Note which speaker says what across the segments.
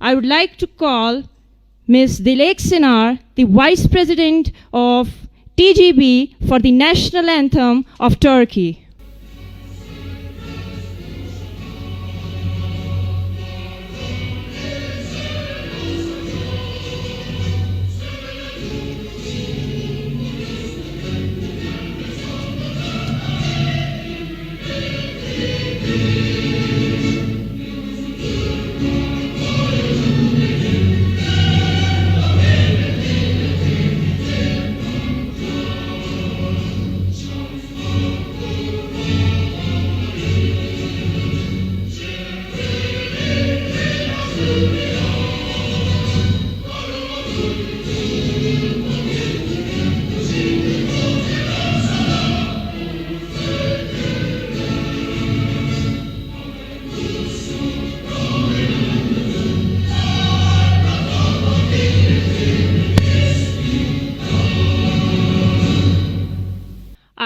Speaker 1: I would like to call Ms. Dilek Sinar, the Vice President of TGB, for the national anthem of Turkey.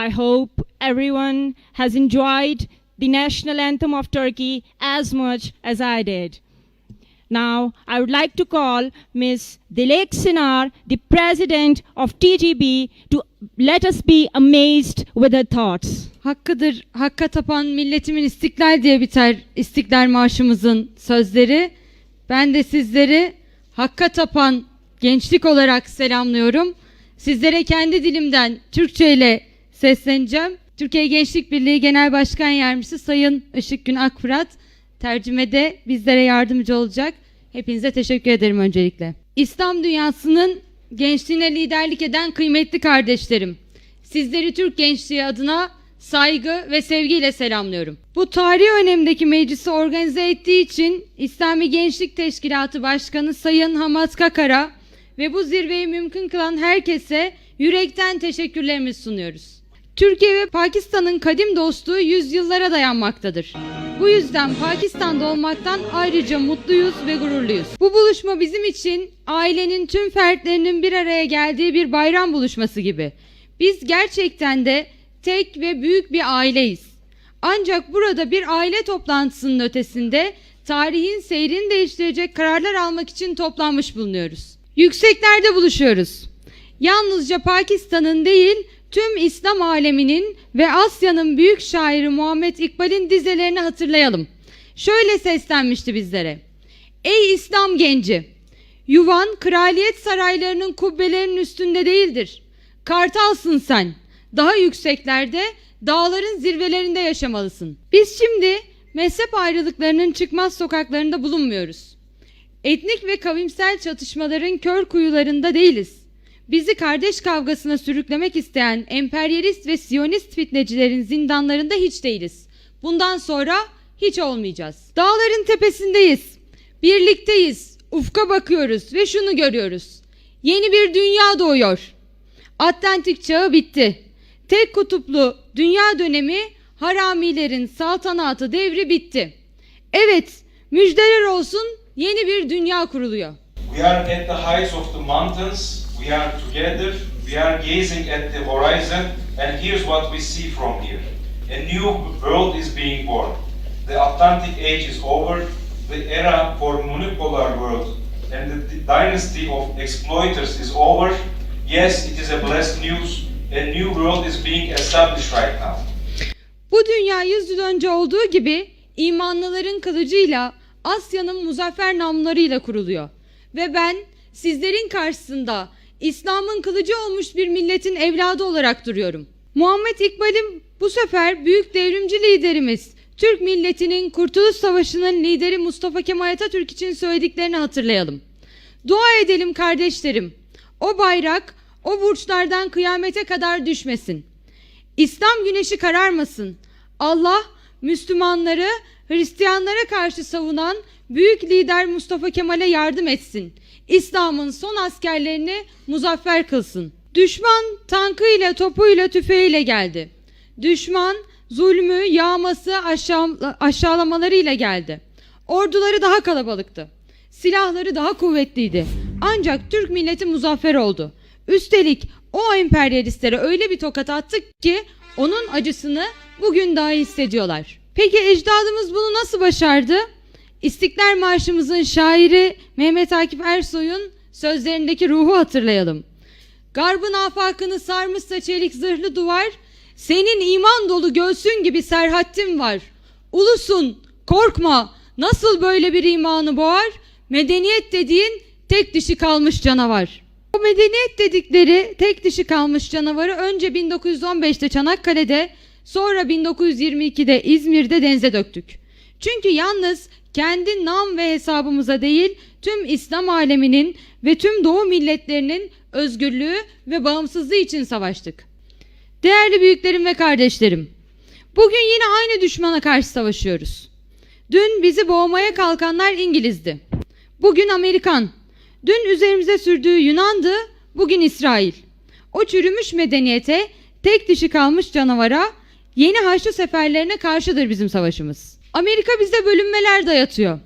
Speaker 1: I hope everyone has enjoyed the national anthem of Turkey as much as I did. Now, I would like to call Ms. Dilek Sinar, the president of TGB, to let us be amazed with her thoughts.
Speaker 2: Hakkıdır, hakka tapan milletimin istiklal diye biter İstiklal Marşımızın sözleri. Ben de sizleri hakka tapan gençlik olarak selamlıyorum. Sizlere kendi dilimden Türkçe ile sesleneceğim. Türkiye Gençlik Birliği Genel Başkan Yardımcısı Sayın Işık Gün Akfırat tercümede bizlere yardımcı olacak. Hepinize teşekkür ederim öncelikle. İslam dünyasının gençliğine liderlik eden kıymetli kardeşlerim. Sizleri Türk gençliği adına saygı ve sevgiyle selamlıyorum. Bu tarihi önemdeki meclisi organize ettiği için İslami Gençlik Teşkilatı Başkanı Sayın Hamad Kakara ve bu zirveyi mümkün kılan herkese yürekten teşekkürlerimizi sunuyoruz. Türkiye ve Pakistan'ın kadim dostluğu yüzyıllara dayanmaktadır. Bu yüzden Pakistan'da olmaktan ayrıca mutluyuz ve gururluyuz. Bu buluşma bizim için ailenin tüm fertlerinin bir araya geldiği bir bayram buluşması gibi. Biz gerçekten de tek ve büyük bir aileyiz. Ancak burada bir aile toplantısının ötesinde tarihin seyrini değiştirecek kararlar almak için toplanmış bulunuyoruz. Yükseklerde buluşuyoruz. Yalnızca Pakistan'ın değil, tüm İslam aleminin ve Asya'nın büyük şairi Muhammed İkbal'in dizelerini hatırlayalım. Şöyle seslenmişti bizlere. Ey İslam genci! Yuvan kraliyet saraylarının kubbelerinin üstünde değildir. Kartalsın sen. Daha yükseklerde, dağların zirvelerinde yaşamalısın. Biz şimdi mezhep ayrılıklarının çıkmaz sokaklarında bulunmuyoruz. Etnik ve kavimsel çatışmaların kör kuyularında değiliz. Bizi kardeş kavgasına sürüklemek isteyen emperyalist ve siyonist fitnecilerin zindanlarında hiç değiliz. Bundan sonra hiç olmayacağız. Dağların tepesindeyiz. Birlikteyiz. Ufka bakıyoruz ve şunu görüyoruz. Yeni bir dünya doğuyor. Atlantik çağı bitti. Tek kutuplu dünya dönemi haramilerin saltanatı devri bitti. Evet, müjdeler olsun yeni bir dünya kuruluyor.
Speaker 3: We are at the heights of the mountains, we are together, we are gazing at the horizon, and here's what we see from here. A new world is being born. The Atlantic age is over, the era for monopolar world and the dynasty of exploiters is over. Yes, it is a blessed news. A new world is being established right now.
Speaker 2: Bu dünya yüz yıl önce olduğu gibi imanlıların kılıcıyla Asya'nın muzaffer namlarıyla kuruluyor. Ve ben sizlerin karşısında İslam'ın kılıcı olmuş bir milletin evladı olarak duruyorum. Muhammed İkbal'im bu sefer büyük devrimci liderimiz, Türk milletinin Kurtuluş Savaşı'nın lideri Mustafa Kemal Atatürk için söylediklerini hatırlayalım. Dua edelim kardeşlerim. O bayrak o burçlardan kıyamete kadar düşmesin. İslam güneşi kararmasın. Allah Müslümanları Hristiyanlara karşı savunan büyük lider Mustafa Kemal'e yardım etsin. İslam'ın son askerlerini muzaffer kılsın. Düşman tankıyla, topuyla, tüfeğiyle geldi. Düşman zulmü, yağması, aşağı, aşağılamalarıyla geldi. Orduları daha kalabalıktı. Silahları daha kuvvetliydi. Ancak Türk milleti muzaffer oldu. Üstelik o emperyalistlere öyle bir tokat attık ki onun acısını bugün daha hissediyorlar. Peki ecdadımız bunu nasıl başardı? İstiklal Marşımızın şairi Mehmet Akif Ersoy'un sözlerindeki ruhu hatırlayalım. Garbın afakını sarmışsa çelik zırhlı duvar, senin iman dolu göğsün gibi serhattin var. Ulusun, korkma, nasıl böyle bir imanı boğar? Medeniyet dediğin tek dişi kalmış canavar. Bu medeniyet dedikleri tek dişi kalmış canavarı önce 1915'te Çanakkale'de, sonra 1922'de İzmir'de denize döktük. Çünkü yalnız kendi nam ve hesabımıza değil, tüm İslam aleminin ve tüm Doğu milletlerinin özgürlüğü ve bağımsızlığı için savaştık. Değerli büyüklerim ve kardeşlerim, bugün yine aynı düşmana karşı savaşıyoruz. Dün bizi boğmaya kalkanlar İngiliz'di. Bugün Amerikan. Dün üzerimize sürdüğü Yunan'dı, bugün İsrail. O çürümüş medeniyete, tek dişi kalmış canavara, yeni haçlı seferlerine karşıdır bizim savaşımız. Amerika bize bölünmeler dayatıyor.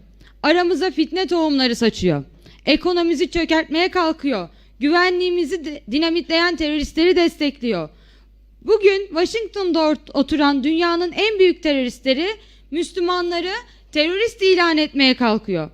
Speaker 2: Aramıza fitne tohumları saçıyor. Ekonomimizi çökertmeye kalkıyor. Güvenliğimizi dinamitleyen teröristleri destekliyor. Bugün Washington'da oturan dünyanın en büyük teröristleri Müslümanları terörist ilan etmeye kalkıyor.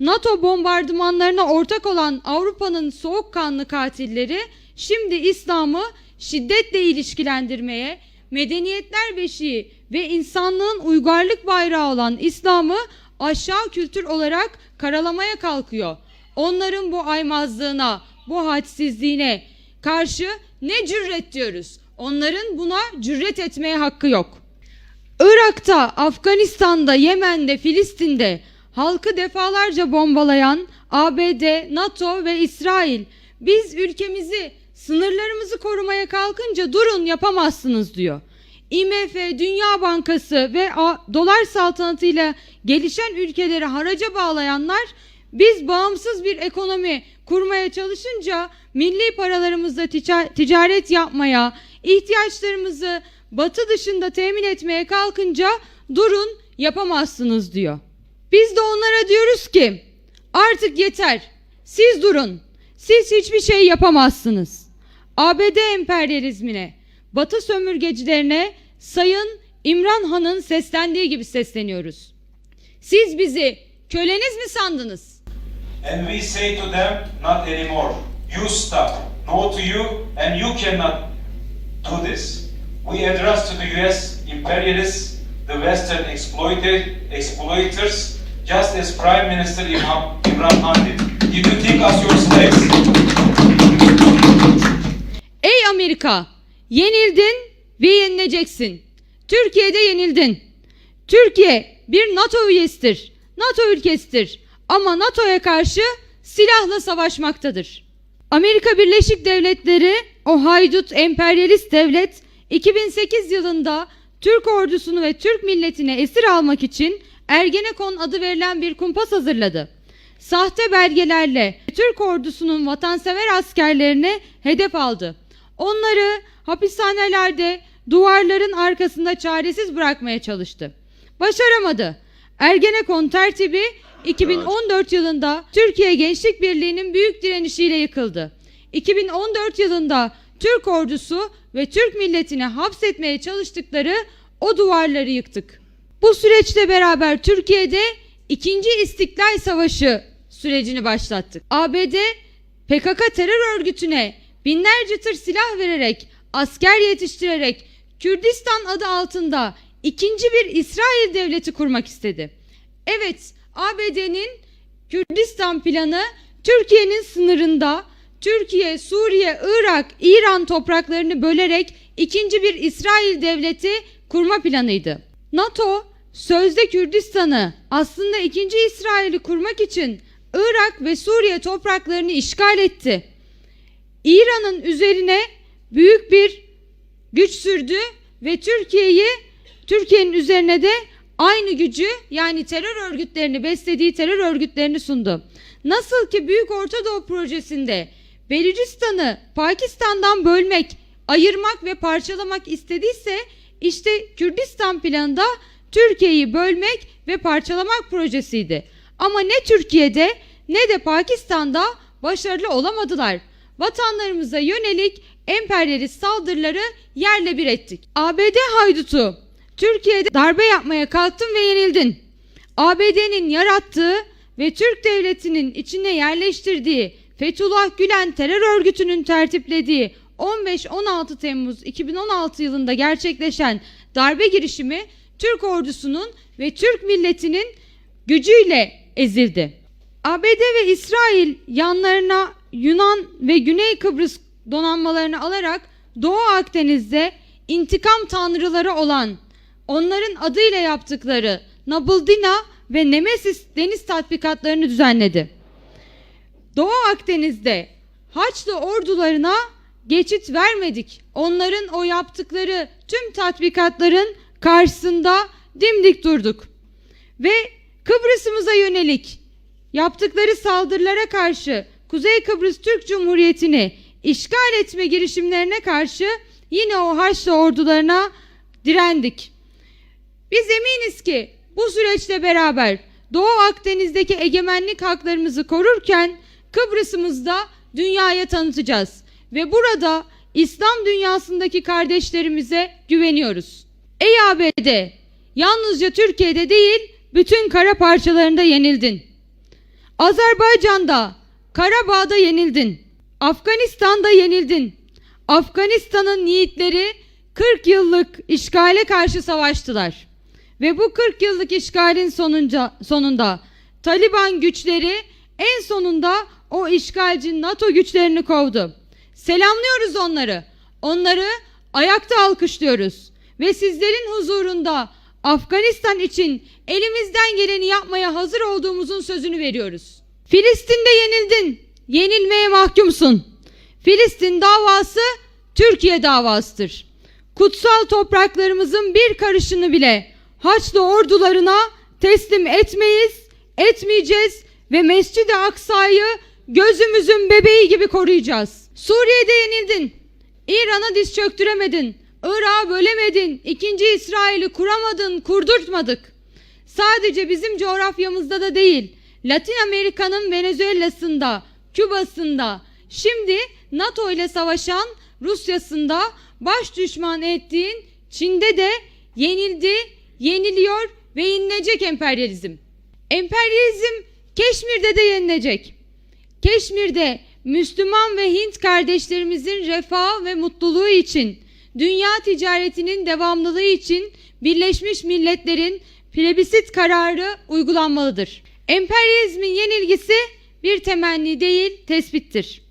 Speaker 2: NATO bombardımanlarına ortak olan Avrupa'nın soğukkanlı katilleri şimdi İslam'ı şiddetle ilişkilendirmeye, medeniyetler beşiği ve insanlığın uygarlık bayrağı olan İslam'ı aşağı kültür olarak karalamaya kalkıyor. Onların bu aymazlığına, bu hadsizliğine karşı ne cüret diyoruz. Onların buna cüret etmeye hakkı yok. Irak'ta, Afganistan'da, Yemen'de, Filistin'de halkı defalarca bombalayan ABD, NATO ve İsrail biz ülkemizi, sınırlarımızı korumaya kalkınca durun yapamazsınız diyor. IMF, Dünya Bankası ve dolar saltanatıyla gelişen ülkeleri haraca bağlayanlar biz bağımsız bir ekonomi kurmaya çalışınca milli paralarımızla tica- ticaret yapmaya, ihtiyaçlarımızı batı dışında temin etmeye kalkınca durun yapamazsınız diyor. Biz de onlara diyoruz ki artık yeter. Siz durun. Siz hiçbir şey yapamazsınız. ABD emperyalizmine, Batı sömürgecilerine Sayın İmran Han'ın seslendiği gibi sesleniyoruz. Siz bizi köleniz mi sandınız?
Speaker 3: And we say to them, not anymore. You stop. No to you, and you cannot do this. We address to the US imperialists, the Western exploited, exploiters, just as Prime Minister Imran, Imran Khan did. Did you think us your slaves?
Speaker 2: Ey Amerika, yenildin ve yenileceksin. Türkiye'de yenildin. Türkiye bir NATO üyesidir. NATO ülkesidir. Ama NATO'ya karşı silahla savaşmaktadır. Amerika Birleşik Devletleri, o haydut emperyalist devlet 2008 yılında Türk ordusunu ve Türk milletine esir almak için Ergenekon adı verilen bir kumpas hazırladı. Sahte belgelerle Türk ordusunun vatansever askerlerini hedef aldı. Onları hapishanelerde duvarların arkasında çaresiz bırakmaya çalıştı. Başaramadı. Ergenekon tertibi 2014 yılında Türkiye Gençlik Birliği'nin büyük direnişiyle yıkıldı. 2014 yılında Türk ordusu ve Türk milletini hapsetmeye çalıştıkları o duvarları yıktık. Bu süreçle beraber Türkiye'de ikinci İstiklal Savaşı sürecini başlattık. ABD PKK terör örgütüne binlerce tır silah vererek, asker yetiştirerek Kürdistan adı altında ikinci bir İsrail devleti kurmak istedi. Evet, ABD'nin Kürdistan planı Türkiye'nin sınırında Türkiye, Suriye, Irak, İran topraklarını bölerek ikinci bir İsrail devleti kurma planıydı. NATO sözde Kürdistan'ı aslında ikinci İsrail'i kurmak için Irak ve Suriye topraklarını işgal etti. İran'ın üzerine büyük bir güç sürdü ve Türkiye'yi Türkiye'nin üzerine de aynı gücü yani terör örgütlerini beslediği terör örgütlerini sundu. Nasıl ki Büyük Orta Doğu projesinde Belucistan'ı Pakistan'dan bölmek, ayırmak ve parçalamak istediyse işte Kürdistan planında Türkiye'yi bölmek ve parçalamak projesiydi. Ama ne Türkiye'de ne de Pakistan'da başarılı olamadılar. Vatanlarımıza yönelik emperyalist saldırıları yerle bir ettik. ABD haydutu Türkiye'de darbe yapmaya kalktın ve yenildin. ABD'nin yarattığı ve Türk devletinin içine yerleştirdiği Fethullah Gülen terör örgütünün tertiplediği 15-16 Temmuz 2016 yılında gerçekleşen darbe girişimi Türk ordusunun ve Türk milletinin gücüyle ezildi. ABD ve İsrail yanlarına Yunan ve Güney Kıbrıs donanmalarını alarak Doğu Akdeniz'de intikam tanrıları olan onların adıyla yaptıkları Nabaldina ve Nemesis deniz tatbikatlarını düzenledi. Doğu Akdeniz'de Haçlı ordularına geçit vermedik. Onların o yaptıkları tüm tatbikatların karşısında dimdik durduk. Ve Kıbrıs'ımıza yönelik yaptıkları saldırılara karşı Kuzey Kıbrıs Türk Cumhuriyeti'ni işgal etme girişimlerine karşı yine o Haçlı ordularına direndik. Biz eminiz ki bu süreçle beraber Doğu Akdeniz'deki egemenlik haklarımızı korurken Kıbrıs'ımızda dünyaya tanıtacağız. Ve burada İslam dünyasındaki kardeşlerimize güveniyoruz. Ey ABD, yalnızca Türkiye'de değil, bütün kara parçalarında yenildin. Azerbaycan'da, Karabağ'da yenildin. Afganistan'da yenildin. Afganistan'ın yiğitleri 40 yıllık işgale karşı savaştılar. Ve bu 40 yıllık işgalin sonunca, sonunda Taliban güçleri en sonunda o işgalci NATO güçlerini kovdu. Selamlıyoruz onları. Onları ayakta alkışlıyoruz. Ve sizlerin huzurunda Afganistan için elimizden geleni yapmaya hazır olduğumuzun sözünü veriyoruz. Filistin'de yenildin. Yenilmeye mahkumsun. Filistin davası Türkiye davasıdır. Kutsal topraklarımızın bir karışını bile Haçlı ordularına teslim etmeyiz, etmeyeceğiz ve Mescid-i Aksa'yı gözümüzün bebeği gibi koruyacağız. Suriye'de yenildin. İran'a diz çöktüremedin. Irak'ı bölemedin. İkinci İsrail'i kuramadın, kurdurtmadık. Sadece bizim coğrafyamızda da değil, Latin Amerika'nın Venezuela'sında, Küba'sında, şimdi NATO ile savaşan Rusya'sında baş düşman ettiğin Çin'de de yenildi, yeniliyor ve yenilecek emperyalizm. Emperyalizm Keşmir'de de yenilecek. Keşmir'de Müslüman ve Hint kardeşlerimizin refahı ve mutluluğu için, dünya ticaretinin devamlılığı için Birleşmiş Milletler'in plebisit kararı uygulanmalıdır. Emperyalizmin yenilgisi bir temenni değil, tespittir.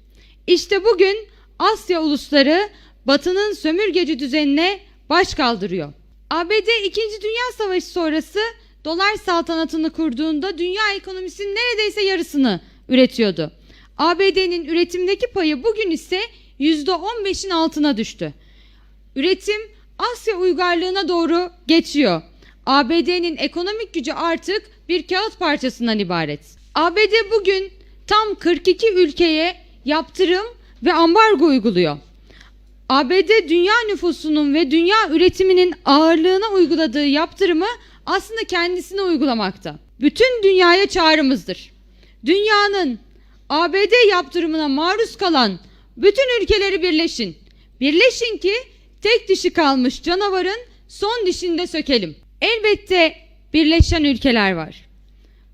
Speaker 2: İşte bugün Asya ulusları Batı'nın sömürgeci düzenine baş kaldırıyor. ABD 2. Dünya Savaşı sonrası dolar saltanatını kurduğunda dünya ekonomisinin neredeyse yarısını üretiyordu. ABD'nin üretimdeki payı bugün ise %15'in altına düştü. Üretim Asya uygarlığına doğru geçiyor. ABD'nin ekonomik gücü artık bir kağıt parçasından ibaret. ABD bugün tam 42 ülkeye yaptırım ve ambargo uyguluyor. ABD dünya nüfusunun ve dünya üretiminin ağırlığına uyguladığı yaptırımı aslında kendisine uygulamakta. Bütün dünyaya çağrımızdır. Dünyanın ABD yaptırımına maruz kalan bütün ülkeleri birleşin. Birleşin ki tek dişi kalmış canavarın son dişini de sökelim. Elbette birleşen ülkeler var.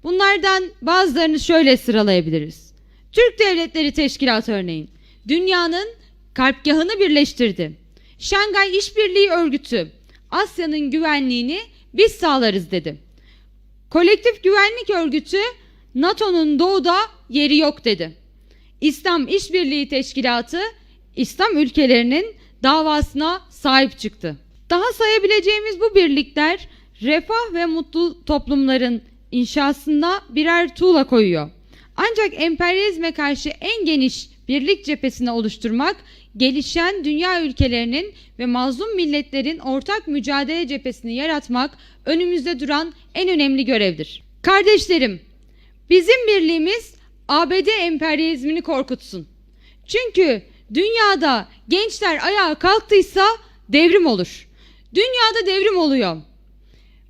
Speaker 2: Bunlardan bazılarını şöyle sıralayabiliriz. Türk Devletleri Teşkilatı örneğin dünyanın karpgahını birleştirdi. Şangay İşbirliği Örgütü Asya'nın güvenliğini biz sağlarız dedi. Kolektif Güvenlik Örgütü NATO'nun doğuda yeri yok dedi. İslam İşbirliği Teşkilatı İslam ülkelerinin davasına sahip çıktı. Daha sayabileceğimiz bu birlikler refah ve mutlu toplumların inşasında birer tuğla koyuyor. Ancak emperyalizme karşı en geniş birlik cephesini oluşturmak, gelişen dünya ülkelerinin ve mazlum milletlerin ortak mücadele cephesini yaratmak önümüzde duran en önemli görevdir. Kardeşlerim, bizim birliğimiz ABD emperyalizmini korkutsun. Çünkü dünyada gençler ayağa kalktıysa devrim olur. Dünyada devrim oluyor.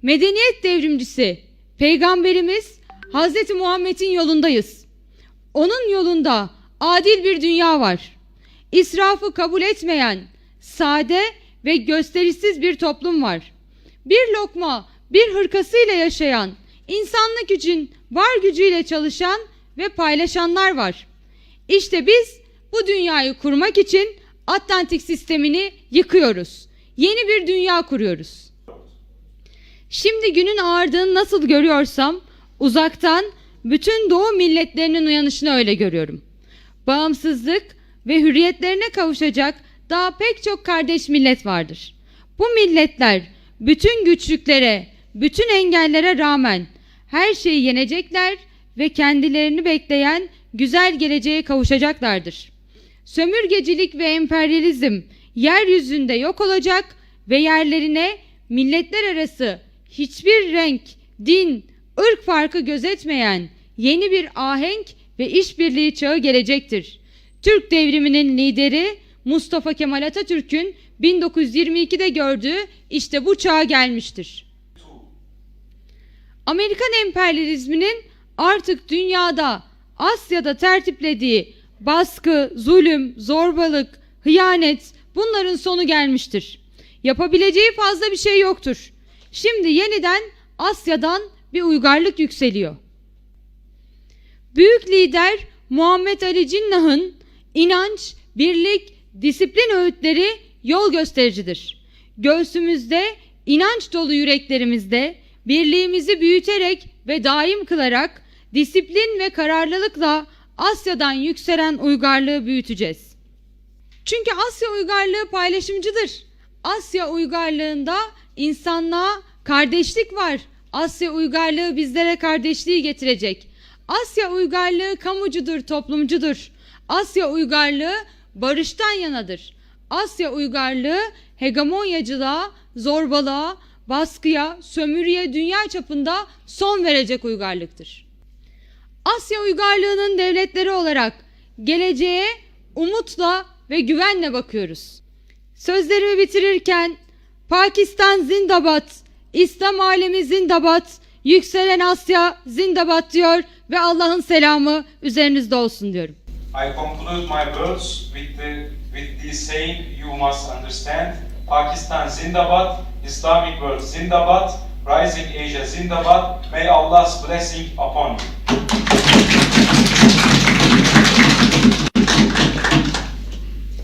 Speaker 2: Medeniyet devrimcisi Peygamberimiz Hazreti Muhammed'in yolundayız. Onun yolunda adil bir dünya var. İsrafı kabul etmeyen, sade ve gösterişsiz bir toplum var. Bir lokma, bir hırkasıyla yaşayan, insanlık için var gücüyle çalışan ve paylaşanlar var. İşte biz bu dünyayı kurmak için Atlantik sistemini yıkıyoruz. Yeni bir dünya kuruyoruz. Şimdi günün ağardığını nasıl görüyorsam uzaktan bütün doğu milletlerinin uyanışını öyle görüyorum. Bağımsızlık ve hürriyetlerine kavuşacak daha pek çok kardeş millet vardır. Bu milletler bütün güçlüklere, bütün engellere rağmen her şeyi yenecekler ve kendilerini bekleyen güzel geleceğe kavuşacaklardır. Sömürgecilik ve emperyalizm yeryüzünde yok olacak ve yerlerine milletler arası hiçbir renk, din, ırk farkı gözetmeyen yeni bir ahenk ve işbirliği çağı gelecektir. Türk devriminin lideri Mustafa Kemal Atatürk'ün 1922'de gördüğü işte bu çağa gelmiştir. Amerikan emperyalizminin artık dünyada, Asya'da tertiplediği baskı, zulüm, zorbalık, hıyanet bunların sonu gelmiştir. Yapabileceği fazla bir şey yoktur. Şimdi yeniden Asya'dan bir uygarlık yükseliyor. Büyük lider Muhammed Ali Cinnah'ın inanç, birlik, disiplin öğütleri yol göstericidir. Göğsümüzde, inanç dolu yüreklerimizde birliğimizi büyüterek ve daim kılarak disiplin ve kararlılıkla Asya'dan yükselen uygarlığı büyüteceğiz. Çünkü Asya uygarlığı paylaşımcıdır. Asya uygarlığında insanlığa kardeşlik var. Asya uygarlığı bizlere kardeşliği getirecek. Asya uygarlığı kamucudur, toplumcudur. Asya uygarlığı barıştan yanadır. Asya uygarlığı hegemonyacılığa, zorbalığa, baskıya, sömürüye dünya çapında son verecek uygarlıktır. Asya uygarlığının devletleri olarak geleceğe umutla ve güvenle bakıyoruz. Sözlerimi bitirirken Pakistan zindabat, İslam alemi zindabat, yükselen Asya zindabat diyor ve Allah'ın selamı üzerinizde olsun diyorum.
Speaker 3: I conclude my words with the with the saying you must understand Pakistan Zindabad, Islamic world Zindabad, Rising Asia Zindabad. May Allah's blessing upon you.